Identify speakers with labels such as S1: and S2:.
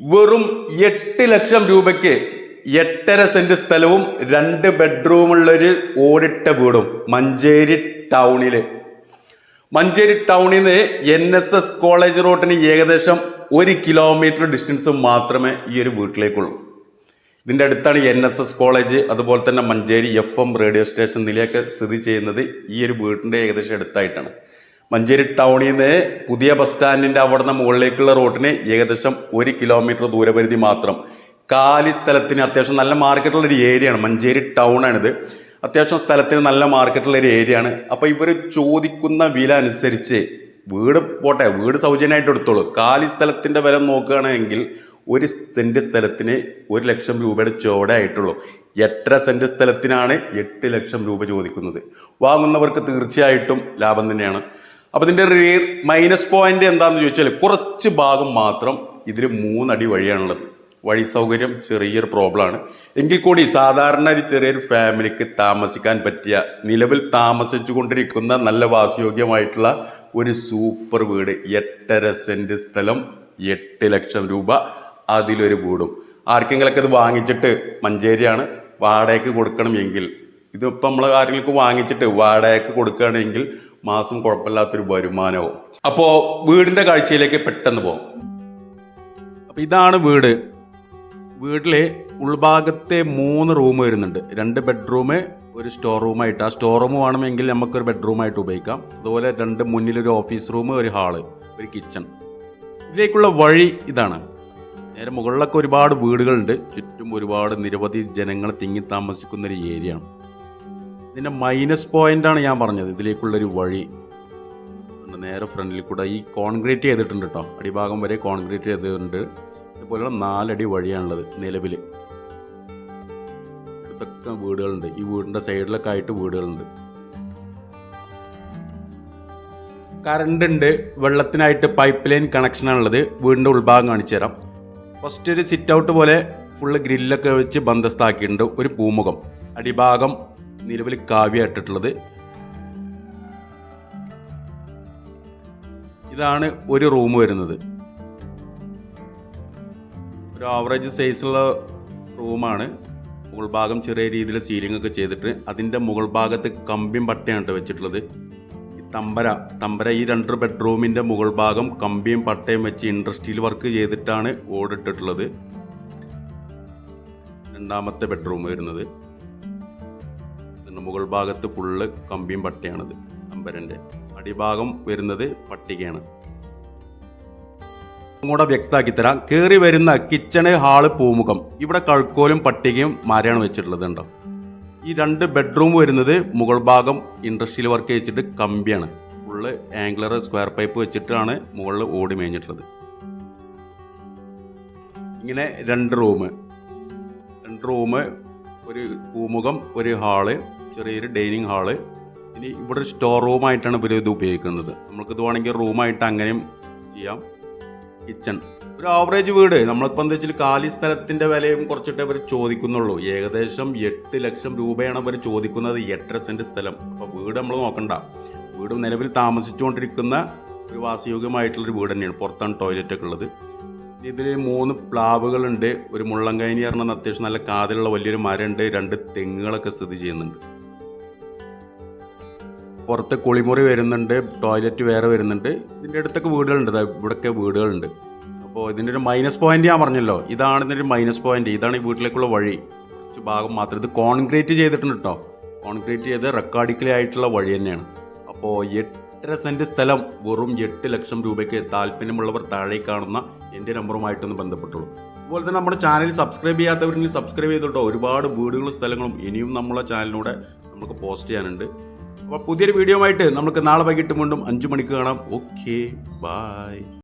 S1: വെറും എട്ട് ലക്ഷം രൂപയ്ക്ക് എട്ടര സെന്റ് സ്ഥലവും രണ്ട് ബെഡ്റൂമുള്ളൊരു ഓടിട്ട വീടും മഞ്ചേരി ടൗണിൽ. മഞ്ചേരി ടൗണിൽ നിന്ന് എൻ എസ് എസ് കോളേജ് റോഡിന് ഏകദേശം ഒരു കിലോമീറ്റർ ഡിസ്റ്റൻസ് മാത്രമേ ഈ ഒരു വീട്ടിലേക്കുള്ളൂ. ഇതിന്റെ അടുത്താണ് എൻ എസ് എസ് കോളേജ് അതുപോലെ തന്നെ Manjeri F M radio station നിലയൊക്കെ സ്ഥിതി ചെയ്യുന്നത് ഈ ഒരു വീട്ടിന്റെ ഏകദേശം അടുത്തായിട്ടാണ്. മഞ്ചേരി ടൗണിൽ നിന്ന് പുതിയ ബസ് സ്റ്റാൻഡിന്റെ അവിടുന്ന് മുകളിലേക്കുള്ള റോഡിന് ഏകദേശം ഒരു കിലോമീറ്റർ ദൂരപരിധി മാത്രം. കാലി സ്ഥലത്തിന് അത്യാവശ്യം നല്ല മാർക്കറ്റുള്ള ഒരു ഏരിയയാണ് മഞ്ചേരി ടൗൺ ആണിത്. അത്യാവശ്യം സ്ഥലത്തിന് നല്ല മാർക്കറ്റുള്ള ഒരു ഏരിയയാണ് അപ്പോൾ ഇവർ ചോദിക്കുന്ന വില അനുസരിച്ച് വീട് പോട്ടെ വീട് സൗജന്യമായിട്ട് എടുത്തോളൂ. കാലി സ്ഥലത്തിന്റെ വില നോക്കുകയാണെങ്കിൽ ഒരു സെന്റ് സ്ഥലത്തിന് ഒരു ലക്ഷം രൂപയുടെ ചോടെ ആയിട്ടുള്ളൂ. എട്ടര സെന്റ് സ്ഥലത്തിനാണ് എട്ട് ലക്ഷം രൂപ ചോദിക്കുന്നത്. വാങ്ങുന്നവർക്ക് തീർച്ചയായിട്ടും ലാഭം തന്നെയാണ്. അപ്പോൾ ഇതിന്റെ മൈനസ് പോയിന്റ് എന്താണെന്ന് ചോദിച്ചാൽ കുറച്ച് ഭാഗം മാത്രം ഇതിൽ മൂന്നടി വഴിയാണുള്ളത്. വഴി സൗകര്യം ചെറിയൊരു പ്രോബ്ലമാണ് എങ്കിൽ കൂടി സാധാരണ ഒരു ചെറിയൊരു ഫാമിലിക്ക് താമസിക്കാൻ പറ്റിയ നിലവിൽ താമസിച്ചു കൊണ്ടിരിക്കുന്ന നല്ല വാസയോഗ്യമായിട്ടുള്ള ഒരു സൂപ്പർ വീട് എട്ടര സെന്റ് സ്ഥലം എട്ട് ലക്ഷം രൂപ അതിലൊരു വീടും. ആർക്കെങ്കിലൊക്കെ ഇത് വാങ്ങിച്ചിട്ട് മഞ്ചേരിയാണ് വാടകയ്ക്ക് കൊടുക്കണമെങ്കിൽ ഇതിപ്പോൾ നമ്മൾ ആരെങ്കിലും വാങ്ങിച്ചിട്ട് വാടകയ്ക്ക് കൊടുക്കുകയാണെങ്കിൽ മാസം കുഴപ്പമില്ലാത്തൊരു വരുമാനവും. അപ്പോൾ വീടിന്റെ കാഴ്ചയിലേക്ക് പെട്ടെന്ന് പോകും. അപ്പോൾ ഇതാണ് വീട്. വീട്ടിലെ ഉൾഭാഗത്തെ മൂന്ന് റൂം വരുന്നുണ്ട്. രണ്ട് ബെഡ്റൂം ഒരു സ്റ്റോർ റൂമായിട്ട് ആ സ്റ്റോർ റൂം വേണമെങ്കിൽ നമുക്കൊരു ബെഡ്റൂമായിട്ട് ഉപയോഗിക്കാം. അതുപോലെ രണ്ട് മുന്നിലൊരു ഓഫീസ് റൂം ഒരു ഹാൾ ഒരു കിച്ചൺ ഇതിലേക്കുള്ള വഴി ഇതാണ്. നേരെ മുകളിലൊക്കെ ഒരുപാട് വീടുകളുണ്ട്. ചുറ്റും ഒരുപാട് നിരവധി ജനങ്ങൾ തിങ്ങി താമസിക്കുന്ന ഒരു ഏരിയ ആണ്. ഇതിന്റെ മൈനസ് പോയിന്റാണ് ഞാൻ പറഞ്ഞത്. ഇതിലേക്കുള്ളൊരു വഴി. നേരെ ഫ്രണ്ടിൽ കൂടെ ഈ കോൺക്രീറ്റ് ചെയ്തിട്ടുണ്ട് കേട്ടോ അടിഭാഗം വരെ കോൺക്രീറ്റ് ചെയ്തിട്ടുണ്ട്. ഇതുപോലെയുള്ള നാലടി വഴിയാണുള്ളത് നിലവിൽ ഇതൊക്കെ വീടുകളുണ്ട്. ഈ വീടിന്റെ സൈഡിലൊക്കെ ആയിട്ട് വീടുകളുണ്ട്. കറണ്ട് ഉണ്ട്. വെള്ളത്തിനായിട്ട് പൈപ്പ് ലൈൻ കണക്ഷനാണുള്ളത് വീടിന്റെ ഉൾഭാഗം കാണിച്ചു തരാം. ഫസ്റ്റ് ഒരു സിറ്റ് ഔട്ട് പോലെ ഫുള്ള് ഗ്രില്ലൊക്കെ വെച്ച് ബന്ധസ്ഥാക്കിയിട്ടുണ്ട് ഒരു പൂമുഖം. അടിഭാഗം നിലവിൽ ഇട്ടിട്ടുള്ളത്. ഇതാണ് ഒരു റൂം വരുന്നത്. ഒരു ആവറേജ് സൈസുള്ള റൂമാണ്. മുകൾ ഭാഗം ചെറിയ രീതിയിൽ സീലിംഗ് ഒക്കെ ചെയ്തിട്ട് അതിന്റെ മുകൾ ഭാഗത്ത് കമ്പിയും പട്ടയാണ് വെച്ചിട്ടുള്ളത്. ഈ തമ്പര തമ്പര ഈ രണ്ട് ബെഡ്റൂമിന്റെ മുകൾ ഭാഗം കമ്പിയും പട്ടയും വെച്ച് ഇൻഡസ്ട്രിയിൽ വർക്ക് ചെയ്തിട്ടാണ് ഓടിട്ടിട്ടുള്ളത്. രണ്ടാമത്തെ ബെഡ്റൂം വരുന്നത്. ഇതിന്റെ മുകൾ ഭാഗത്ത് ഫുള്ള് കമ്പിയും പട്ടിയാണത്. അമ്പരന്റെ അടിഭാഗം വരുന്നത് പട്ടികയാണ്. കൂടെ വ്യക്തമാക്കി തരാം. കയറി വരുന്ന കിച്ചണ് ഹാൾ പൂമുഖം. ഇവിടെ കഴുക്കോലും പട്ടികയും മാരയാണ് വെച്ചിട്ടുള്ളത് ഉണ്ടോ ഈ രണ്ട് ബെഡ്റൂം വരുന്നത് മുകൾ ഭാഗം ഇൻഡസ്ട്രിയൽ വർക്ക് വെച്ചിട്ട് കമ്പിയാണ്. ഫുള്ള് ആംഗുലർ സ്ക്വയർ പൈപ്പ് വെച്ചിട്ടാണ് മുകളിൽ ഓടി മേഞ്ഞിട്ടുള്ളത്. ഇങ്ങനെ രണ്ട് റൂം രണ്ട് റൂം ഒരു പൂമുഖം ഒരു ഹാൾ ചെറിയൊരു ഡൈനിങ് ഹാൾ. ഇനി ഇവിടെ ഒരു സ്റ്റോർ റൂമായിട്ടാണ് ഇവർ ഇത് ഉപയോഗിക്കുന്നത്. നമുക്കിത് വേണമെങ്കിൽ റൂമായിട്ട് അങ്ങനെയും ചെയ്യാം. കിച്ചൺ. ഒരു ആവറേജ് വീട്. നമ്മളിപ്പോൾ എന്താ വെച്ചാൽ കാലി സ്ഥലത്തിന്റെ വിലയും കുറച്ചിട്ട് അവർ ചോദിക്കുന്നുള്ളൂ. ഏകദേശം എട്ട് ലക്ഷം രൂപയാണ് അവർ ചോദിക്കുന്നത് എട്ടര സെന്റ് സ്ഥലം. അപ്പോൾ വീട് നമ്മൾ നോക്കണ്ട. വീട് നിലവിൽ താമസിച്ചുകൊണ്ടിരിക്കുന്ന ഒരു വാസയോഗ്യമായിട്ടുള്ളൊരു വീട് തന്നെയാണ്. പുറത്താണ് ടോയ്ലറ്റ് ഒക്കെ ഉള്ളത്. ഇതിൽ മൂന്ന് പ്ലാവുകളുണ്ട്. ഒരു മുള്ളങ്കൈനി പറഞ്ഞ അത്യാവശ്യം നല്ല കാതിലുള്ള വലിയൊരു മരമുണ്ട്. രണ്ട് തെങ്ങുകളൊക്കെ സ്ഥിതി ചെയ്യുന്നുണ്ട്. പുറത്ത് കുളിമുറി വരുന്നുണ്ട് ടോയ്ലറ്റ് വേറെ വരുന്നുണ്ട്. ഇതിന്റെ അടുത്തൊക്കെ വീടുകളുണ്ട് ഇവിടെയൊക്കെ വീടുകളുണ്ട്. അപ്പോൾ ഇതിന്റെ ഒരു മൈനസ് പോയിന്റ് ഞാൻ പറഞ്ഞല്ലോ. ഇതാണ് ഇതിന്റെ ഒരു മൈനസ് പോയിന്റ് ഇതാണ് ഈ വീട്ടിലേക്കുള്ള വഴി. കുറച്ച് ഭാഗം മാത്രം. ഇത് കോൺക്രീറ്റ് ചെയ്തിട്ടുണ്ട് കേട്ടോ കോൺക്രീറ്റ് ചെയ്ത് റെക്കാർഡിക്കലി ആയിട്ടുള്ള വഴി തന്നെയാണ്. അപ്പോൾ എട്ടര സെന്റ് സ്ഥലം വെറും എട്ട് ലക്ഷം രൂപയ്ക്ക് താല്പര്യമുള്ളവർ താഴെ കാണുന്ന എന്റെ നമ്പറുമായിട്ടൊന്ന് ബന്ധപ്പെട്ടുള്ളൂ. അതുപോലെ തന്നെ നമ്മുടെ ചാനൽ സബ്സ്ക്രൈബ് ചെയ്യാത്തവരെങ്കിൽ സബ്സ്ക്രൈബ് ചെയ്തിട്ടോ. ഒരുപാട് വീടുകളും സ്ഥലങ്ങളും ഇനിയും നമ്മളെ ചാനലിലൂടെ നമുക്ക് പോസ്റ്റ് ചെയ്യാനുണ്ട്. അപ്പോൾ പുതിയൊരു വീഡിയോ ആയിട്ട് നമുക്ക് നാളെ വൈകിട്ട് വീണ്ടും അഞ്ചു മണിക്ക് കാണാം. Okay bye